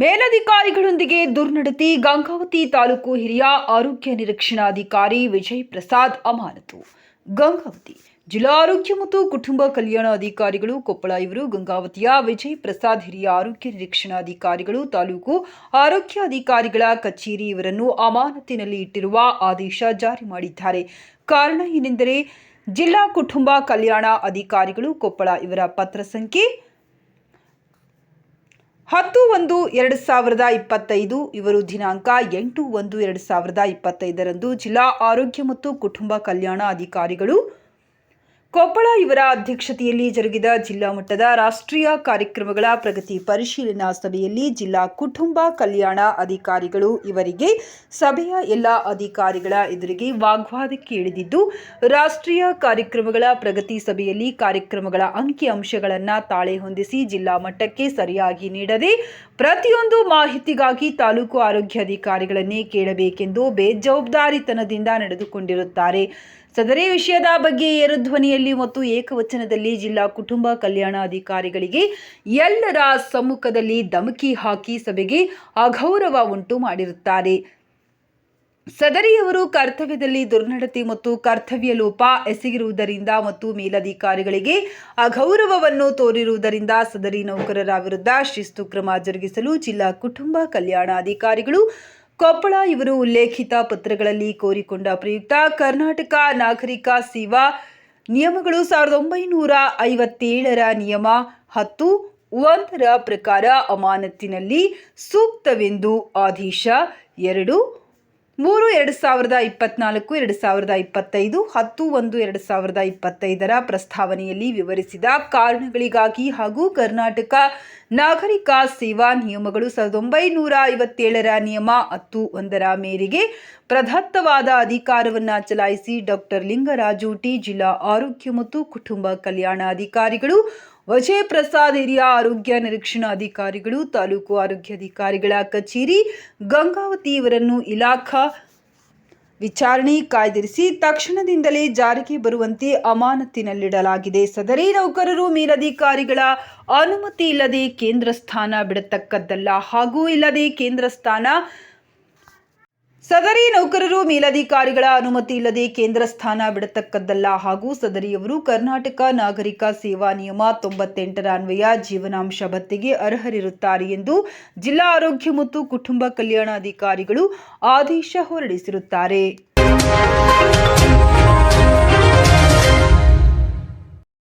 ಮಹಿಳೆಗೆ ದುರ್ನಡತಿ ಗಂಗಾವತಿ ತಾಲೂಕು ಹಿರಿಯ ಆರೋಗ್ಯ ನಿರೀಕ್ಷಣಾಧಿಕಾರಿ ವಿಜಯ್ ಪ್ರಸಾದ್ ಅಮಾನತು. ಗಂಗಾವತಿ ಜಿಲ್ಲಾ ಆರೋಗ್ಯ ಮತ್ತು ಕುಟುಂಬ ಕಲ್ಯಾಣ ಅಧಿಕಾರಿಗಳು ಕೊಪ್ಪಳ ಇವರು, ಗಂಗಾವತಿಯ ವಿಜಯ್ ಪ್ರಸಾದ್ ಹಿರಿಯ ಆರೋಗ್ಯ ನಿರೀಕ್ಷಣಾಧಿಕಾರಿಗಳು, ತಾಲೂಕು ಆರೋಗ್ಯ ಅಧಿಕಾರಿಗಳ ಕಚೇರಿ ಇವರನ್ನು ಅಮಾನತಿನಲ್ಲಿ ಇಟ್ಟಿರುವ ಆದೇಶ ಜಾರಿ ಮಾಡಿದ್ದಾರೆ. ಕಾರಣ ಏನೆಂದರೆ, ಜಿಲ್ಲಾ ಕುಟುಂಬ ಕಲ್ಯಾಣ ಅಧಿಕಾರಿಗಳು ಕೊಪ್ಪಳ ಇವರ ಪತ್ರ ಸಂಖ್ಯೆ ಹತ್ತು ಒಂದು ಎರಡು ಸಾವಿರದ ಇಪ್ಪತ್ತೈದು, ಇವರು ದಿನಾಂಕ ಎಂಟು ಒಂದು ಎರಡು ಸಾವಿರದ ಇಪ್ಪತ್ತೈದರಂದು ಜಿಲ್ಲಾ ಆರೋಗ್ಯ ಮತ್ತು ಕುಟುಂಬ ಕಲ್ಯಾಣ ಅಧಿಕಾರಿಗಳು ಕೊಪ್ಪಳ ಇವರ ಅಧ್ಯಕ್ಷತೆಯಲ್ಲಿ ಜರುಗಿದ ಜಿಲ್ಲಾ ಮಟ್ಟದ ರಾಷ್ಟ್ರೀಯ ಕಾರ್ಯಕ್ರಮಗಳ ಪ್ರಗತಿ ಪರಿಶೀಲನಾ ಸಭೆಯಲ್ಲಿ ಜಿಲ್ಲಾ ಕುಟುಂಬ ಕಲ್ಯಾಣ ಅಧಿಕಾರಿಗಳು ಇವರಿಗೆ ಸಭೆಯ ಎಲ್ಲ ಅಧಿಕಾರಿಗಳ ಎದುರಿಗೆ ವಾಗ್ವಾದಕ್ಕೆ ಇಳಿದಿದ್ದು ರಾಷ್ಟ್ರೀಯ ಕಾರ್ಯಕ್ರಮಗಳ ಪ್ರಗತಿ ಸಭೆಯಲ್ಲಿ ಕಾರ್ಯಕ್ರಮಗಳ ಅಂಕಿ ಅಂಶಗಳನ್ನು ತಾಳೆ ಹೊಂದಿಸಿ ಜಿಲ್ಲಾ ಮಟ್ಟಕ್ಕೆ ಸರಿಯಾಗಿ ನೀಡದೆ ಪ್ರತಿಯೊಂದು ಮಾಹಿತಿಗಾಗಿ ತಾಲೂಕು ಆರೋಗ್ಯಾಧಿಕಾರಿಗಳನ್ನೇ ಕೇಳಬೇಕೆಂದು ಬೇಜವಾಬ್ದಾರಿತನದಿಂದ ನಡೆದುಕೊಂಡಿರುತ್ತಾರೆ. ಸದರಿ ವಿಷಯದ ಬಗ್ಗೆ ಏರುಧ್ವನಿಯಲ್ಲಿ ಮತ್ತು ಏಕವಚನದಲ್ಲಿ ಜಿಲ್ಲಾ ಕುಟುಂಬ ಕಲ್ಯಾಣಾಧಿಕಾರಿಗಳಿಗೆ ಎಲ್ಲರ ಸಮ್ಮುಖದಲ್ಲಿ ಧಮಕಿ ಹಾಕಿ ಸಭೆಗೆ ಅಗೌರವ ಉಂಟು ಮಾಡಿರುತ್ತಾರೆ. ಸದರಿಯವರು ಕರ್ತವ್ಯದಲ್ಲಿ ದುರ್ನಡತೆ ಮತ್ತು ಕರ್ತವ್ಯ ಲೋಪ ಎಸಗಿರುವುದರಿಂದ ಮತ್ತು ಮೇಲಧಿಕಾರಿಗಳಿಗೆ ಅಗೌರವವನ್ನು ತೋರಿರುವುದರಿಂದ ಸದರಿ ನೌಕರರ ವಿರುದ್ಧ ಶಿಸ್ತು ಕ್ರಮ ಜರುಗಿಸಲು ಜಿಲ್ಲಾ ಕುಟುಂಬ ಕಲ್ಯಾಣಾಧಿಕಾರಿಗಳು ಕೊಪ್ಪಳ ಇವರು ಉಲ್ಲೇಖಿತ ಪತ್ರಗಳಲ್ಲಿ ಕೋರಿಕೊಂಡ ಪ್ರಯುಕ್ತ, ಕರ್ನಾಟಕ ನಾಗರಿಕ ಸೇವಾ ನಿಯಮಗಳು ಸಾವಿರದ ಒಂಬೈನೂರ ಐವತ್ತೇಳರ ನಿಯಮ ಹತ್ತು ಒಂದರ ಪ್ರಕಾರ ಅಮಾನತಿನಲ್ಲಿ ಸೂಕ್ತವೆಂದು ಆದೇಶ ಎರಡು. ಮೂರು, ಎರಡು ಸಾವಿರದ ಇಪ್ಪತ್ನಾಲ್ಕು, ಎರಡು ಸಾವಿರದ ಇಪ್ಪತ್ತೈದು, ಹತ್ತು, ಒಂದು, ಎರಡು ಸಾವಿರದ ಇಪ್ಪತ್ತೈದರ ಪ್ರಸ್ತಾವನೆಯಲ್ಲಿ ವಿವರಿಸಿದ ಕಾರಣಗಳಿಗಾಗಿ ಹಾಗೂ ಕರ್ನಾಟಕ ನಾಗರಿಕ ಸೇವಾ ನಿಯಮಗಳು ಸಾವಿರದ ಒಂಬೈನೂರ ಐವತ್ತೇಳರ ನಿಯಮ ಹತ್ತು ಒಂದರ ಮೇರೆಗೆ ಪ್ರದತ್ತವಾದ ಅಧಿಕಾರವನ್ನು ಚಲಾಯಿಸಿ ಡಾಕ್ಟರ್ ಲಿಂಗರಾಜು ಟಿ, ಜಿಲ್ಲಾ ಆರೋಗ್ಯ ಮತ್ತು ಕುಟುಂಬ ಕಲ್ಯಾಣ ಅಧಿಕಾರಿಗಳು ವಿಜಯ ಪ್ರಸಾದ್ ಹಿರಿಯ ಆರೋಗ್ಯ ನಿರೀಕ್ಷಣಾ ಅಧಿಕಾರಿಗಳು, ತಾಲೂಕು ಆರೋಗ್ಯಾಧಿಕಾರಿಗಳ ಕಚೇರಿ, ಗಂಗಾವತಿ ಇವರನ್ನು ಇಲಾಖಾ ವಿಚಾರಣೆ ಕಾಯ್ದಿರಿಸಿ ತಕ್ಷಣದಿಂದಲೇ ಜಾರಿಗೆ ಬರುವಂತೆ ಅಮಾನತಿನಲ್ಲಿಡಲಾಗಿದೆ ಸದರಿ ನೌಕರರು, ಮೇಲಧಿಕಾರಿಗಳ ಅನುಮತಿ ಇಲ್ಲದೆ ಕೇಂದ್ರ ಸ್ಥಾನ ಬಿಡತಕ್ಕದ್ದಲ್ಲ ಹಾಗೂ ಇಲ್ಲದೆ ಕೇಂದ್ರ ಸ್ಥಾನ ಸದರಿ ನೌಕರರು ಮೇಲಧಿಕಾರಿಗಳ ಅನುಮತಿ ಇಲ್ಲದೆ ಕೇಂದ್ರ ಸ್ಥಾನ ಬಿಡತಕ್ಕದ್ದಲ್ಲ. ಹಾಗೂ ಸದರಿಯವರು ಕರ್ನಾಟಕ ನಾಗರಿಕ ಸೇವಾ ನಿಯಮ ತೊಂಬತ್ತೆಂಟರ ಅನ್ವಯ ಜೀವನಾಂಶ ಭತ್ತೆಗೆ ಅರ್ಹರಿರುತ್ತಾರೆ ಎಂದು ಜಿಲ್ಲಾ ಆರೋಗ್ಯ ಮತ್ತು ಕುಟುಂಬ ಕಲ್ಯಾಣ ಅಧಿಕಾರಿಗಳು ಆದೇಶ ಹೊರಡಿಸಿರುತ್ತಾರೆ.